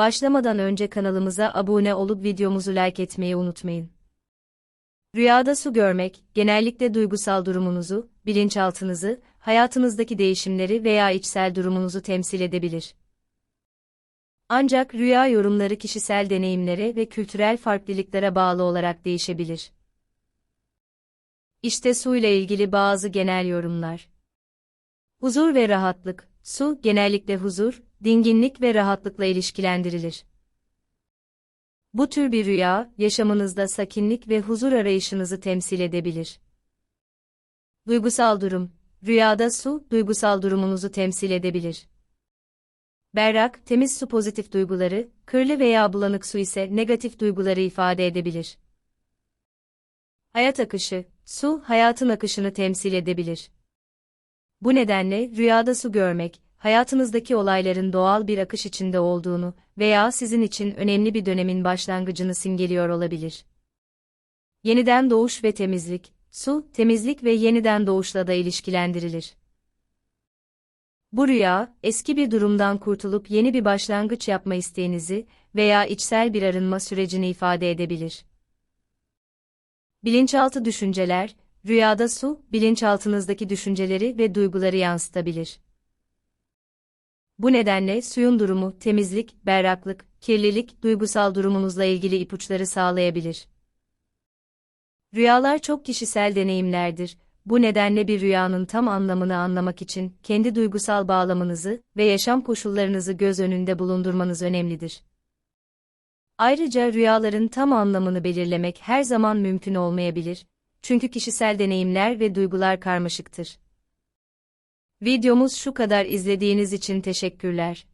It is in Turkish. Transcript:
Başlamadan önce kanalımıza abone olup videomuzu like etmeyi unutmayın. Rüyada su görmek, genellikle duygusal durumunuzu, bilinçaltınızı, hayatınızdaki değişimleri veya içsel durumunuzu temsil edebilir. Ancak rüya yorumları kişisel deneyimlere ve kültürel farklılıklara bağlı olarak değişebilir. İşte su ile ilgili bazı genel yorumlar. Huzur ve rahatlık. Su genellikle huzur, dinginlik ve rahatlıkla ilişkilendirilir. Bu tür bir rüya, yaşamınızda sakinlik ve huzur arayışınızı temsil edebilir. Duygusal durum. Rüyada su, duygusal durumunuzu temsil edebilir. Berrak, temiz su pozitif duyguları, kirli veya bulanık su ise negatif duyguları ifade edebilir. Hayat akışı, su, hayatın akışını temsil edebilir. Bu nedenle rüyada su görmek, hayatınızdaki olayların doğal bir akış içinde olduğunu veya sizin için önemli bir dönemin başlangıcını simgeliyor olabilir. Yeniden doğuş ve temizlik, su, temizlik ve yeniden doğuşla da ilişkilendirilir. Bu rüya, eski bir durumdan kurtulup yeni bir başlangıç yapma isteğinizi veya içsel bir arınma sürecini ifade edebilir. Bilinçaltı düşünceler, rüyada su, bilinçaltınızdaki düşünceleri ve duyguları yansıtabilir. Bu nedenle suyun durumu, temizlik, berraklık, kirlilik, duygusal durumunuzla ilgili ipuçları sağlayabilir. Rüyalar çok kişisel deneyimlerdir. Bu nedenle bir rüyanın tam anlamını anlamak için kendi duygusal bağlamınızı ve yaşam koşullarınızı göz önünde bulundurmanız önemlidir. Ayrıca rüyaların tam anlamını belirlemek her zaman mümkün olmayabilir. Çünkü kişisel deneyimler ve duygular karmaşıktır. Videomuz şu kadar izlediğiniz için teşekkürler.